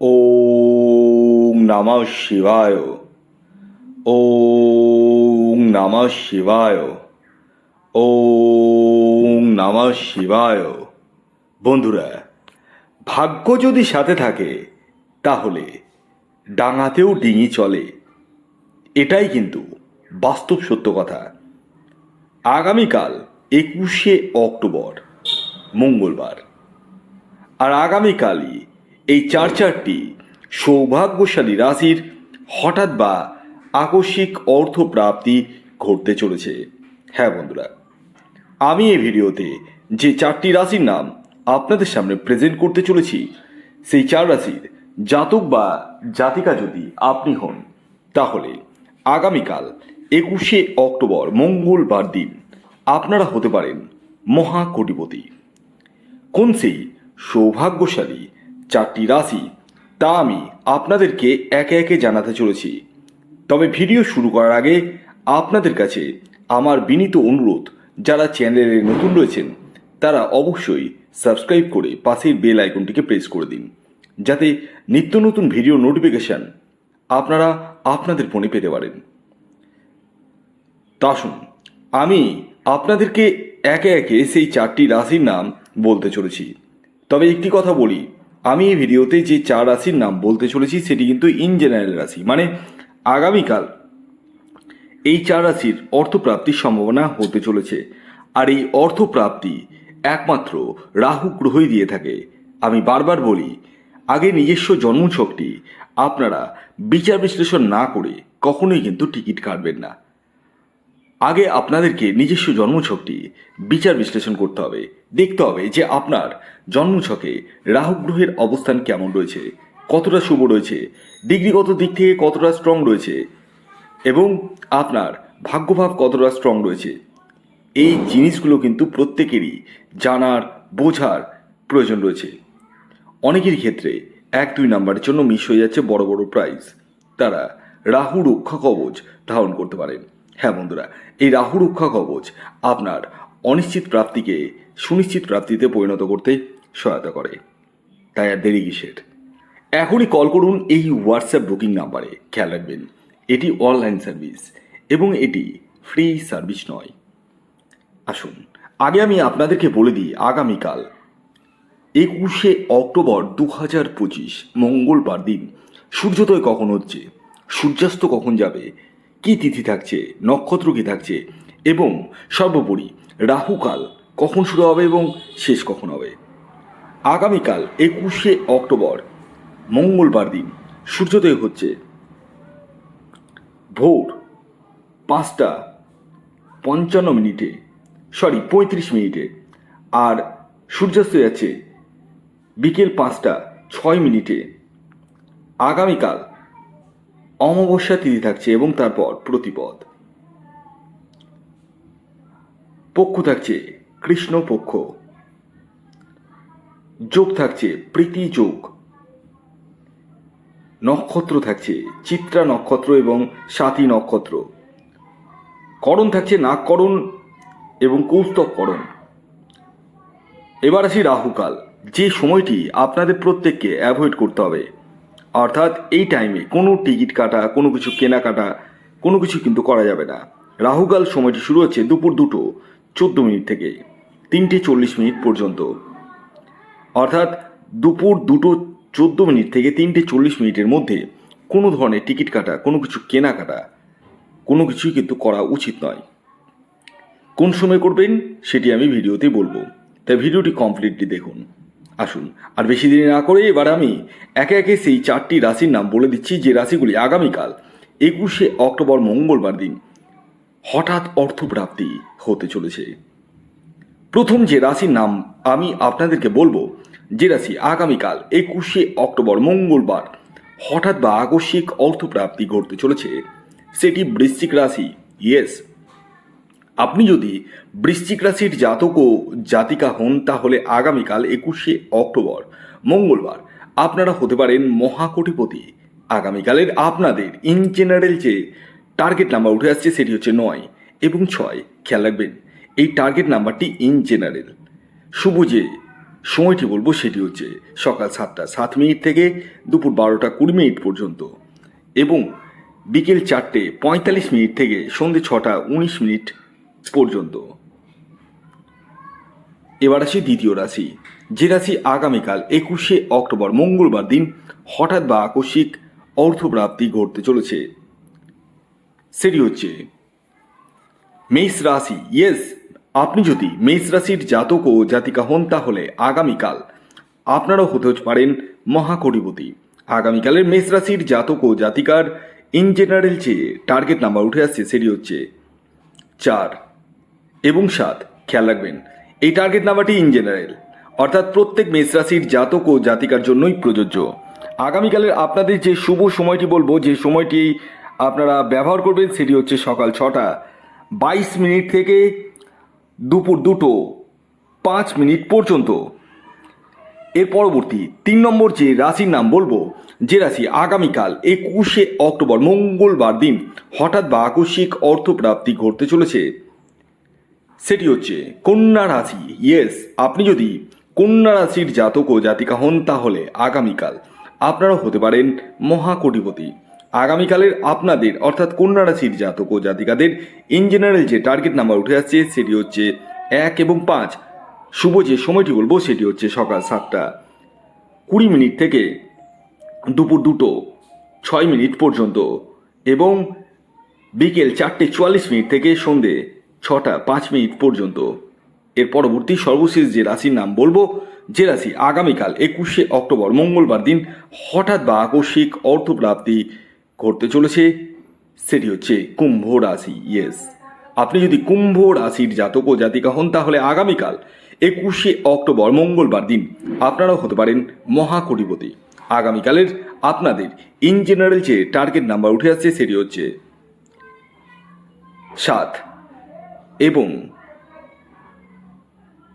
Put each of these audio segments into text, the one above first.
ওম নমঃ শিবায়। ওম নমঃ শিবায়। ওম নমঃ শিবায়। বন্ধুরা, ভাগ্য যদি সাথে থাকে, তাহলে ডাঙাতেও ডিঙি চলে। এটাই কিন্তু বাস্তব সত্য কথা। আগামীকাল একুশে অক্টোবর, মঙ্গলবার। আর আগামীকালই এই চার চারটি সৌভাগ্যশালী রাশির হঠাৎ বা আকস্মিক অর্থপ্রাপ্তি ঘটতে চলেছে। হ্যাঁ বন্ধুরা, আমি এই ভিডিওতে যে চারটি রাশির নাম আপনাদের সামনে প্রেজেন্ট করতে চলেছি, সেই চার রাশির জাতক বা জাতিকা যদি আপনি হন, তাহলে আগামীকাল একুশে অক্টোবর মঙ্গলবার দিন আপনারা হতে পারেন মহাকোটিপতি। কোন সেই সৌভাগ্যশালী চারটি রাশি, তা আমি আপনাদেরকে একে একে জানাতে চলেছি। তবে ভিডিও শুরু করার আগে আপনাদের কাছে আমার বিনীত অনুরোধ, যারা চ্যানেলে নতুন রয়েছেন, তারা অবশ্যই সাবস্ক্রাইব করে পাশের বেল আইকনটিকে প্রেস করে দিন, যাতে নিত্য নতুন ভিডিও নোটিফিকেশান আপনারা আপনাদের ফোনে পেতে পারেন। তা শুন আমি আপনাদেরকে একে একে সেই চারটি রাশির নাম বলতে চলেছি। তবে একটি কথা বলি আমি এই ভিডিওতে যে চার রাশির নাম বলতে চলেছি, সেটি কিন্তু ইন জেনারেল রাশি। মানে আগামীকাল এই চার রাশির অর্থপ্রাপ্তির সম্ভাবনা হতে চলেছে। আর এই অর্থপ্রাপ্তি একমাত্র রাহু গ্রহই দিয়ে থাকে। আমি বারবার বলি, আগে নিজস্ব জন্মছকটি আপনারা বিচার বিশ্লেষণ না করে কখনোই কিন্তু টিকিট কাটবেন না। আগে আপনাদেরকে নিজস্ব জন্মছকটি বিচার বিশ্লেষণ করতে হবে। দেখতে হবে যে আপনার জন্মছকে রাহু গ্রহের অবস্থান কেমন রয়েছে, কতটা শুভ রয়েছে, ডিগ্রিগত দিক থেকে কতটা স্ট্রং রয়েছে এবং আপনার ভাগ্যভাব কতটা স্ট্রং রয়েছে। এই জিনিসগুলো কিন্তু প্রত্যেকেরই জানার, বোঝার প্রয়োজন রয়েছে। অনেকের ক্ষেত্রে এক দুই নাম্বারের জন্য মিস হয়ে যাচ্ছে বড় বড় প্রাইজ তারা রাহু রক্ষা কবচ ধারণ করতে পারেন। হ্যাঁ বন্ধুরা, এই রাহু রক্ষা কবচ আপনার অনিশ্চিত প্রাপ্তিকে সুনিশ্চিত প্রাপ্তিতে পরিণত করতে সহায়তা করে। তাই আর দেরি কিসের? এখনই কল করুন এই হোয়াটসঅ্যাপ বুকিং নাম্বারে খেয়াল রাখবেন। এটি অনলাইন সার্ভিস এবং এটি ফ্রি সার্ভিস নয়। আসুন, আগে আমি আপনাদেরকে বলে দিই, আগামীকাল একুশে অক্টোবর দু হাজার পঁচিশ মঙ্গলবার দিন, সূর্যোদয় কখন হচ্ছে? সূর্যাস্ত কখন যাবে? কি তিথি থাকছে, নক্ষত্র কি থাকছে এবং সর্বোপরি রাহুকাল কখন শুরু হবে এবং শেষ কখন হবে? আগামীকাল একুশে অক্টোবর, মঙ্গলবার দিন, সূর্যোদয় হচ্ছে। ভোর পাঁচটা পঞ্চান্ন মিনিটে, সরি, পঁয়ত্রিশ মিনিটে আর সূর্যাস্ত যাচ্ছে বিকেল পাঁচটা ছয় মিনিটে। আগামীকাল অমাবস্যা তিথি থাকছে এবং তারপর প্রতিপদ। পক্ষ থাকছে কৃষ্ণ পক্ষ। যোগ থাকছে প্রীতি যোগ। নক্ষত্র থাকছে চিত্রা নক্ষত্র এবং সাথী নক্ষত্র। করণ থাকছে নাগকরণ এবং কৌস্তব করণ এবার আসি রাহুকাল। যে সময়টি আপনাদের প্রত্যেককে অ্যাভয়েড করতে হবে। অর্থাৎ এই টাইমে কোনো টিকিট কাটা, কোনো কিছু কেনাকাটা, কোনো কিছু কিন্তু করা যাবে না। রাহুকাল সময়টি শুরু হচ্ছে দুপুর দুটো, চোদ্দ মিনিট থেকে, তিনটে চল্লিশ মিনিট পর্যন্ত। অর্থাৎ দুপুর দুটো, চোদ্দ মিনিট থেকে তিনটে চল্লিশ মিনিটের মধ্যে কোনো ধরনের টিকিট কাটা, কোনো কিছু কেনাকাটা, কোনো কিছুই কিন্তু করা উচিত নয়। কোন সময় করবেন সেটি আমি ভিডিওতে বলব। তাই ভিডিওটি কমপ্লিটলি দেখুন। আসুন। আর বেশি দেরি না করে এবার আমি একে একে সেই চারটি রাশির নাম বলে দিচ্ছি যে রাশিগুলি আগামীকাল, একুশে অক্টোবর, মঙ্গলবার দিন হঠাৎ অর্থপ্রাপ্তি হতে চলেছে। প্রথম যে রাশির নাম আমি আপনাদেরকে বলব, যে রাশি আগামীকাল, একুশে অক্টোবর, মঙ্গলবার হঠাৎ বা আকস্মিক অর্থপ্রাপ্তি ঘটতে চলেছে, সেটি বৃশ্চিক রাশি। ইয়েস আপনি যদি বৃশ্চিক রাশির জাতক ও জাতিকা হন, তাহলে আগামীকাল একুশে অক্টোবর, মঙ্গলবার আপনারা হতে পারেন মহাকোটিপতি। আগামীকালের আপনাদের ইন জেনারেল যে টার্গেট নাম্বার উঠে আসছে, সেটি হচ্ছে নয় এবং ছয়। খেয়াল রাখবেন, এই টার্গেট নাম্বারটি ইন জেনারেল শুভ যে সময়টি বলব, সেটি হচ্ছে সকাল সাতটা, সাত মিনিট থেকে দুপুর বারোটা কুড়ি মিনিট পর্যন্ত এবং বিকেল চারটে পঁয়তাল্লিশ মিনিট থেকে সন্ধে ছটা উনিশ মিনিট পর্যন্ত। এবার আসি দ্বিতীয় রাশি, যে রাশি আগামীকাল একুশে অক্টোবর মঙ্গলবার দিন হঠাৎ বা আকস্মিক অর্থপ্রাপ্তি ঘটতে চলেছে। সেটি হচ্ছে মেষ রাশি ইয়েস আপনি যদি মেষ রাশির জাতক ও জাতিকা হন তাহলে আগামীকাল আপনারাও হতে পারেন মহাকটিপতি। আগামীকালের মেষ রাশির জাতক ও জাতিকার ইন জেনারেল যে টার্গেট নাম্বার উঠে আসছে সেটি হচ্ছে চার। এবং সাত, খেয়াল রাখবেন, এই টার্গেট নাম্বারটি ইন জেনারেল অর্থাৎ প্রত্যেক মেষ রাশির জাতক ও জাতিকার জন্যই প্রযোজ্য। আগামীকালের আপনাদের যে শুভ সময়টি বলব, যে সময়টি আপনারা ব্যবহার করবেন সেটি হচ্ছে সকাল ছটা, বাইশ মিনিট থেকে দুপুর দুটো, পাঁচ মিনিট পর্যন্ত। এর পরবর্তী তিন নম্বর যে রাশির নাম বলব, যে রাশি আগামীকাল একুশে অক্টোবর, মঙ্গলবার দিন, হঠাৎ বা আকস্মিক অর্থপ্রাপ্তি ঘটতে চলেছে। সেটি হচ্ছে কন্যা রাশি। ইয়েস আপনি যদি কন্যা রাশির জাতক ও জাতিকা হন তাহলে আগামীকাল আপনারাও হতে পারেন মহাকটিপতি। আগামীকালের আপনাদের, অর্থাৎ কন্যা রাশির জাতক ও জাতিকাদের ইন জেনারেল যে টার্গেট নাম্বার উঠে আসছে সেটি হচ্ছে এক এবং পাঁচ। শুভ যে সময়টি বলব সেটি হচ্ছে সকাল সাতটা। কুড়ি মিনিট থেকে দুপুর দুটো, ছয় মিনিট পর্যন্ত এবং বিকেল চারটে চুয়াল্লিশ মিনিট থেকে সন্ধে ছটা পাঁচ মিনিট পর্যন্ত। এর পরবর্তী সর্বশেষ যে রাশির নাম বলব, যে রাশি আগামীকাল একুশে অক্টোবর, মঙ্গলবার দিন হঠাৎ বা আকস্মিক অর্থপ্রাপ্তি ঘটতে চলেছে, সেটি হচ্ছে কুম্ভ রাশি ইয়েস আপনি যদি কুম্ভ রাশির জাতক ও জাতিকা হন, তাহলে আগামীকাল একুশে অক্টোবর, মঙ্গলবার দিন আপনারাও হতে পারেন মহাকটিপতি। আগামীকালের আপনাদের ইন জেনারেল যে টার্গেট নাম্বার উঠে আসছে, সেটি হচ্ছে সাত। এবং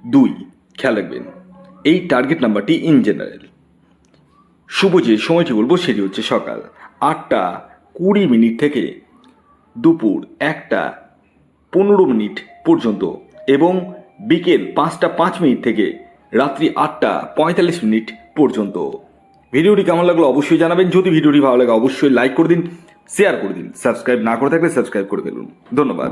দুই, খেয়াল রাখবেন, এই টার্গেট নাম্বারটি ইন জেনারেল শুভ যে সময়টি বলব সেটি হচ্ছে সকাল আটটা কুড়ি মিনিট থেকে দুপুর একটা পনেরো মিনিট পর্যন্ত এবং বিকেল পাঁচটা পাঁচ মিনিট থেকে রাত্রি আটটা পঁয়তাল্লিশ মিনিট পর্যন্ত। ভিডিওটি কেমন লাগল অবশ্যই জানাবেন। যদি ভিডিওটি ভালো লাগে অবশ্যই লাইক করে দিন শেয়ার করে দিন। সাবস্ক্রাইব না করে থাকলে সাবস্ক্রাইব করে ফেলুন। ধন্যবাদ।